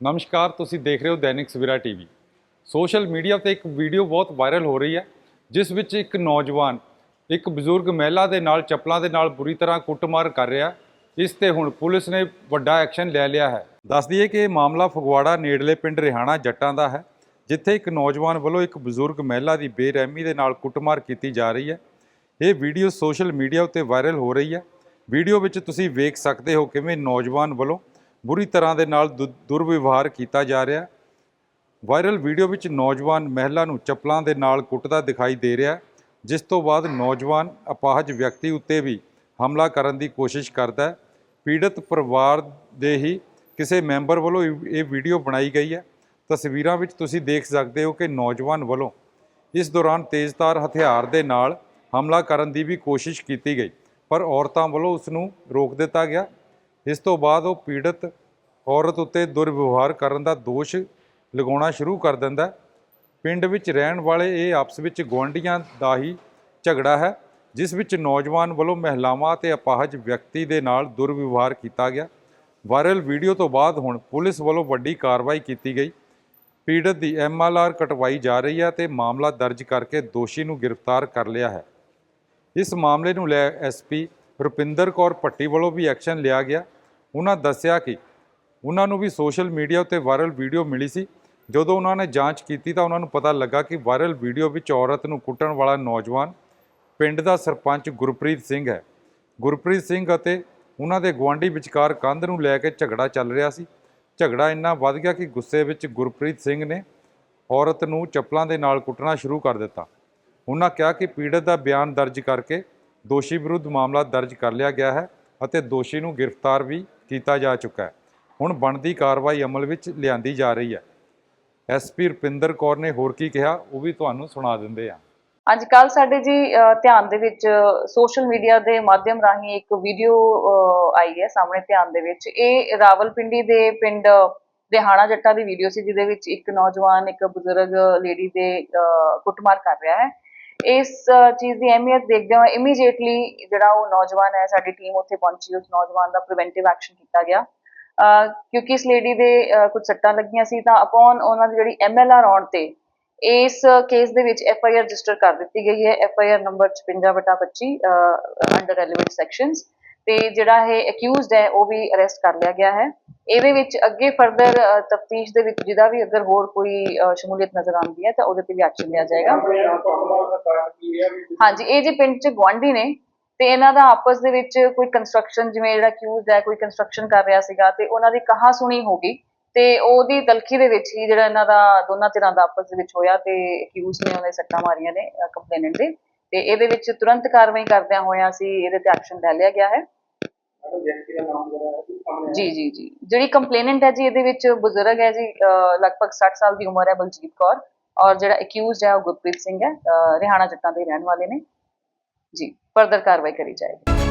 ਨਮਸਕਾਰ, ਤੁਸੀਂ ਦੇਖ ਰਹੇ ਹੋ Dainik Savera TV. Social media ਤੇ ਇੱਕ ਵੀਡੀਓ ਬਹੁਤ ਵਾਇਰਲ ਹੋ ਰਹੀ ਹੈ, ਜਿਸ ਵਿੱਚ ਇੱਕ ਨੌਜਵਾਨ, ਇੱਕ ਬਜ਼ੁਰਗ ਮਹਿਲਾ ਦੇ ਨਾਲ, ਚੱਪਲਾਂ ਦੇ ਨਾਲ ਬੁਰੀ ਤਰ੍ਹਾਂ ਕੁੱਟਮਾਰ ਕਰ ਰਿਹਾ। ਇਸ ਤੇ ਹੁਣ ਪੁਲਿਸ ਨੇ ਵੱਡਾ ਐਕਸ਼ਨ ਲੈ ਲਿਆ ਹੈ। ਦੱਸ ਦਈਏ ਕਿ ਇਹ ਮਾਮਲਾ ਫਗਵਾੜਾ ਨੇੜਲੇ ਪਿੰਡ ਰਿਹਾਣਾ, ਜੱਟਾਂ ਦਾ ਹੈ, ਜਿੱਥੇ ਇੱਕ ਨੌਜਵਾਨ ਵੱਲੋਂ ਇੱਕ ਬਜ਼ੁਰਗ ਮਹਿਲਾ ਦੀ ਬੇਰਹਿਮੀ ਦੇ ਨਾਲ ਕੁੱਟਮਾਰ ਕੀਤੀ ਜਾ ਰਹੀ ਹੈ। ਇਹ ਵੀਡੀਓ ਸੋਸ਼ਲ ਮੀਡੀਆ ਉੱਤੇ ਵਾਇਰਲ ਹੋ ਰਹੀ ਹੈ। ਵੀਡੀਓ ਵਿੱਚ ਤੁਸੀਂ ਵੇਖ ਸਕਦੇ ਹੋ ਕਿਵੇਂ ਨੌਜਵਾਨ ਵੱਲੋਂ ਬੁਰੀ ਤਰ੍ਹਾਂ ਦੇ ਨਾਲ ਦੁ- ਦੁਰਵਿਵਹਾਰ ਕੀਤਾ ਜਾ ਰਿਹਾ। ਵਾਇਰਲ ਵੀਡੀਓ ਵਿੱਚ ਨੌਜਵਾਨ ਮਹਿਲਾ ਨੂੰ ਚੱਪਲਾਂ ਦੇ ਨਾਲ ਕੁੱਟਦਾ ਦਿਖਾਈ ਦੇ ਰਿਹਾ, ਜਿਸ ਤੋਂ ਬਾਅਦ ਨੌਜਵਾਨ ਅਪਾਹਜ ਵਿਅਕਤੀ ਉੱਤੇ ਵੀ ਹਮਲਾ ਕਰਨ ਦੀ ਕੋਸ਼ਿਸ਼ ਕਰਦਾ ਹੈ। ਪੀੜਤ ਪਰਿਵਾਰ ਦੇ ਹੀ ਕਿਸੇ ਮੈਂਬਰ ਵੱਲੋਂ ਇਹ ਇਹ ਵੀਡੀਓ ਬਣਾਈ ਗਈ ਹੈ। ਤਸਵੀਰਾਂ ਵਿੱਚ ਤੁਸੀਂ ਦੇਖ ਸਕਦੇ ਹੋ ਕਿ ਨੌਜਵਾਨ ਵੱਲੋਂ ਇਸ ਦੌਰਾਨ ਤੇਜ਼ਧਾਰ ਹਥਿਆਰ ਦੇ ਨਾਲ ਹਮਲਾ ਕਰਨ ਦੀ ਵੀ ਕੋਸ਼ਿਸ਼ ਕੀਤੀ ਗਈ, ਪਰ ਔਰਤਾਂ ਵੱਲੋਂ ਉਸ ਨੂੰ ਰੋਕ ਦਿੱਤਾ ਗਿਆ। ਇਸ ਤੋਂ ਬਾਅਦ ਉਹ ਪੀੜਤ ਔਰਤ ਉੱਤੇ ਦੁਰਵਿਵਹਾਰ ਕਰਨ ਦਾ ਦੋਸ਼ ਲਗਾਉਣਾ ਸ਼ੁਰੂ ਕਰ ਦਿੰਦਾ ਪਿੰਡ ਵਿੱਚ ਰਹਿਣ ਵਾਲੇ ਇਹ ਆਪਸ ਵਿੱਚ ਗੁਆਂਢੀਆਂ ਦਾ ਹੀ ਝਗੜਾ ਹੈ, ਜਿਸ ਵਿੱਚ ਨੌਜਵਾਨ ਵੱਲੋਂ ਮਹਿਲਾਵਾਂ ਤੇ ਅਪਾਹਜ ਵਿਅਕਤੀ ਦੇ ਨਾਲ ਦੁਰਵਿਵਹਾਰ ਕੀਤਾ ਗਿਆ। ਵਾਇਰਲ ਵੀਡੀਓ ਤੋਂ ਬਾਅਦ ਹੁਣ ਪੁਲਿਸ ਵੱਲੋਂ ਵੱਡੀ ਕਾਰਵਾਈ ਕੀਤੀ ਗਈ। ਪੀੜਤ ਦੀ ਐਮਐਲਆਰ ਕਟਵਾਈ ਜਾ ਰਹੀ ਹੈ ਤੇ ਮਾਮਲਾ ਦਰਜ ਕਰਕੇ ਦੋਸ਼ੀ ਨੂੰ ਗ੍ਰਿਫਤਾਰ ਕਰ ਲਿਆ ਹੈ। ਇਸ ਮਾਮਲੇ ਨੂੰ ਲੈ ਐਸਪੀ ਰੁਪਿੰਦਰ ਕੌਰ ਭੱਟੀ ਵੱਲੋਂ ਵੀ ਐਕਸ਼ਨ ਲਿਆ ਗਿਆ। ਉਹਨਾਂ ਦੱਸਿਆ ਕਿ ਉਹਨਾਂ ਨੂੰ ਵੀ ਸੋਸ਼ਲ ਮੀਡੀਆ ਉੱਤੇ ਵਾਇਰਲ ਵੀਡੀਓ ਮਿਲੀ ਸੀ। ਜਦੋਂ ਉਹਨਾਂ ਨੇ ਜਾਂਚ ਕੀਤੀ ਤਾਂ ਉਹਨਾਂ ਨੂੰ ਪਤਾ ਲੱਗਾ ਕਿ ਵਾਇਰਲ ਵੀਡੀਓ ਵਿੱਚ ਔਰਤ ਨੂੰ ਕੁੱਟਣ ਵਾਲਾ ਨੌਜਵਾਨ ਪਿੰਡ ਦਾ ਸਰਪੰਚ ਗੁਰਪ੍ਰੀਤ ਸਿੰਘ ਹੈ। ਗੁਰਪ੍ਰੀਤ ਸਿੰਘ ਅਤੇ ਉਹਨਾਂ ਦੇ ਗੁਆਂਢੀ ਵਿਚਕਾਰ ਕੰਧ ਨੂੰ ਲੈ ਕੇ ਝਗੜਾ ਚੱਲ ਰਿਹਾ ਸੀ। ਝਗੜਾ ਇੰਨਾ ਵੱਧ ਗਿਆ ਕਿ ਗੁੱਸੇ ਵਿੱਚ ਗੁਰਪ੍ਰੀਤ ਸਿੰਘ ਨੇ ਔਰਤ ਨੂੰ ਚੱਪਲਾਂ ਦੇ ਨਾਲ ਕੁੱਟਣਾ ਸ਼ੁਰੂ ਕਰ ਦਿੱਤਾ। ਉਹਨਾਂ ਕਿਹਾ ਕਿ ਪੀੜਤ ਦਾ ਬਿਆਨ ਦਰਜ ਕਰਕੇ ਦੋਸ਼ੀ ਵਿਰੁੱਧ ਮਾਮਲਾ ਦਰਜ ਕਰ ਲਿਆ ਗਿਆ ਹੈ ਅਤੇ ਦੋਸ਼ੀ ਨੂੰ ਗ੍ਰਿਫਤਾਰ ਵੀ ਕੀਤਾ ਜਾ ਚੁੱਕਾ ਹੈ। ਹੁਣ ਬਣਦੀ ਕਾਰਵਾਈ ਅਮਲ ਵਿੱਚ ਲਿਆਂਦੀ ਜਾ ਰਹੀ ਹੈ। ਐਸਪੀ ਰੁਪਿੰਦਰ ਕੌਰ ਨੇ ਹੋਰ ਕੀ ਕਿਹਾ, ਉਹ ਵੀ ਤੁਹਾਨੂੰ ਸੁਣਾ ਦਿੰਦੇ ਆ ਅੱਜ ਕੱਲ ਸਾਡੇ ਜੀ ਧਿਆਨ ਦੇ ਵਿੱਚ ਸੋਸ਼ਲ ਮੀਡੀਆ ਦੇ ਮਾਧਿਅਮ ਰਾਹੀਂ ਇੱਕ ਵੀਡੀਓ ਆਈ ਹੈ ਸਾਹਮਣੇ ਧਿਆਨ ਦੇ ਵਿੱਚ। ਇਹ ਰਾਵਲਪਿੰਡੀ ਦੇ ਪਿੰਡ ਰਿਹਾਣਾ ਜੱਟਾ ਦੀ ਵੀਡੀਓ ਸੀ, ਜਿਹਦੇ ਵਿੱਚ ਇੱਕ ਨੌਜਵਾਨ, ਇੱਕ ਬਜ਼ੁਰਗ ਲੇਡੀ ਦੇ ਕੁੱਟਮਾਰ ਕਰ ਰਿਹਾ ਹੈ। ਇਸ ਚੀਜ਼ ਦੀ ਅਹਿਮੀਅਤ ਦੇਖਦੇ ਹੋਏ ਇਮੀਡੀਏਟਲੀ ਜਿਹੜਾ ਉਹ ਨੌਜਵਾਨ ਹੈ, ਸਾਡੀ ਟੀਮ ਉੱਥੇ ਪਹੁੰਚੀ। ਉਸ ਨੌਜਵਾਨ ਦਾ ਪ੍ਰੀਵੈਂਟਿਵ ਐਕਸ਼ਨ ਕੀਤਾ ਗਿਆ। ਕਿਉਂਕਿ ਇਸ ਲੇਡੀ ਦੇ ਕੁਝ ਸੱਟਾਂ ਲੱਗੀਆਂ ਸੀ ਤਾਂ ਅਪਨ ਉਹਨਾਂ ਦੀ ਜਿਹੜੀ ਐਮਐਲਆਰ ਆਉਣ ਤੇ ਇਸ ਕੇਸ ਦੇ ਵਿੱਚ ਐਫ ਆਈ ਆਰ ਰਜਿਸਟਰ ਕਰ ਦਿੱਤੀ ਗਈ ਹੈ F I R number 56/25 under relevant sections ਤੇ ਜਿਹੜਾ ਇਹ ਅਕਿਊਜ਼ਡ ਹੈ ਉਹ ਵੀ ਅਰੈਸਟ ਕਰ ਲਿਆ ਗਿਆ ਹੈ। ਇਹਦੇ ਵਿੱਚ ਅੱਗੇ ਫਰਦਰ ਤਫਤੀਸ਼ ਦੇ ਵਿੱਚ ਜਿਹਦਾ ਵੀ ਅਗਰ ਹੋਰ ਕੋਈ ਸ਼ਮੂਲੀਅਤ ਨਜ਼ਰ ਆਉਂਦੀ ਹੈ ਤਾਂ ਉਹਦੇ ਤੇ ਵੀ ਐਕਸ਼ਨ ਲਿਆ ਜਾਏਗਾ। ਹਾਂਜੀ ਇਹ ਜੇ ਪਿੰਡ ਚ ਗੁਆਂਢੀ ਨੇ। ਤੇ ਇਹਨਾਂ ਦਾ ਆਪਸ ਦੇ ਵਿੱਚ ਕੋਈ ਕੰਸਟਰਕਸ਼ਨ ਜਿਵੇਂ ਜਿਹੜਾ ਅਕਿਊਜ਼ਡ ਹੈ, ਕੋਈ ਕੰਸਟਰਕਸ਼ਨ ਕਰ ਰਿਹਾ ਸੀਗਾ ਤੇ ਉਹਨਾਂ ਦੀ ਕਹਾ ਸੁਣੀ ਹੋ ਗਈ ਤੇ ਉਹਦੀ ਤਲਖੀ ਦੇ ਵਿੱਚ ਹੀ ਜਿਹੜਾ ਇਹਨਾਂ ਦਾ ਦੋਨਾਂ ਧਿਰਾਂ ਦਾ ਆਪਸ ਦੇ ਵਿੱਚ ਹੋਇਆ ਤੇ ਅਕਿਊਜ਼ ਨੇ ਉਹਨੇ ਸੱਟਾਂ ਮਾਰੀਆਂ ਨੇ ਕੰਪਲੇਨੈਂਟ ਦੇ ਤੇ ਇਹਦੇ ਵਿੱਚ ਤੁਰੰਤ ਕਾਰਵਾਈ ਕਰਦਿਆਂ ਹੋਇਆਂ ਸੀ ਇਹਦੇ ਤੇ ਐਕਸ਼ਨ ਲੈ ਲਿਆ ਗਿਆ ਹੈ। ਜੀ ਜੀ ਜੀ। ਜਿਹੜੀ ਕੰਪਲੇਨੈਂਟ ਹੈ ਜੀ, ਇਹਦੇ ਵਿੱਚ ਬਜ਼ੁਰਗ ਹੈ ਜੀ ਲਗਭਗ 60 ਸਾਲ ਦੀ ਉਮਰ ਹੈ ਬਲਜੀਤ ਕੌਰ ਔਰ ਜਿਹੜਾ ਅਕਿਊਜ਼ਡ ਹੈ ਉਹ ਗੁਰਪ੍ਰੀਤ ਸਿੰਘ ਹੈ, ਅਹ, ਰਿਹਾਣਾ ਜੱਟਾਂ ਦੇ ਰਹਿਣ ਵਾਲੇ ਨੇ। ਜੀ। ਫਰਦਰ ਕਾਰਵਾਈ ਕਰੀ ਜਾਏਗੀ।